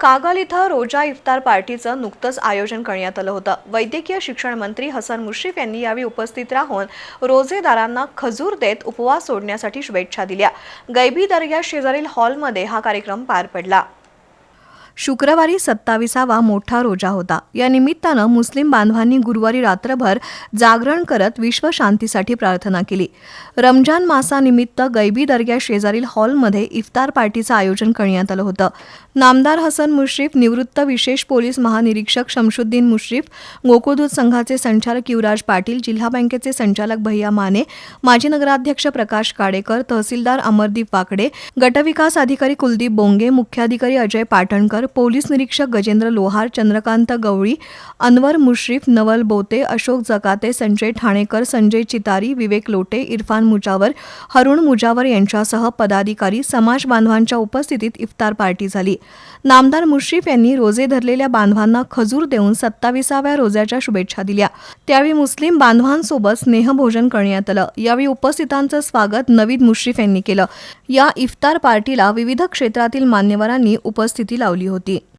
कागल इथं रोजा इफ्तार पार्टीचं नुकतंच आयोजन करण्यात आलं होतं. वैद्यकीय शिक्षण मंत्री हसन मुश्रीफ यांनी यावेळी उपस्थित राहून रोजेदारांना खजूर देत उपवास सोडण्यासाठी शुभेच्छा दिल्या. गैबी दर्ग्या शेजारील हॉलमध्ये हा कार्यक्रम पार पडला. शुक्रवारी सत्ताविसावा मोठा रोजा होता. या निमित्तानं मुस्लिम बांधवांनी गुरुवारी रात्रभर जागरण करत विश्वशांतीसाठी प्रार्थना केली. रमजान मासानिमित्त गैबी दर्ग्या शेजारील हॉलमध्ये इफ्तार पार्टीचं आयोजन करण्यात आलं होतं. नामदार हसन मुश्रीफ निवृत्त विशेष पोलीस महानिरीक्षक शमशुद्दीन मुश्रीफ गोकुळदूत संघाचे संचालक युवराज पाटील जिल्हा बँकेचे संचालक भैया माने माजी नगराध्यक्ष प्रकाश काडेकर तहसीलदार अमरदीप वाकडे गटविकास अधिकारी कुलदीप बोंगे मुख्याधिकारी अजय पाटणकर पोलीस निरीक्षक गजेंद्र लोहार चंद्रकांत गवळी अनवर मुश्रीफ नवल बोते अशोक जकाते संजय ठाणेकर संजय चितारी विवेक लोटे इरफान मुजावर हरुण मुजावर यांच्यासह पदाधिकारी समाज बांधवांच्या उपस्थितीत इफ्तार पार्टी झाली. नामदार मुश्रीफ यांनी रोजे धरलेल्या बांधवांना खजूर देऊन सत्ताविसाव्या रोज्याच्या शुभेच्छा दिल्या. त्यावेळी मुस्लिम बांधवांसोबत स्नेहभोजन करण्यात आलं. यावेळी उपस्थितांचं स्वागत नवीद मुश्रीफ यांनी केलं. या इफ्तार पार्टीला विविध क्षेत्रातील मान्यवरांनी उपस्थिती लावली होती. 어?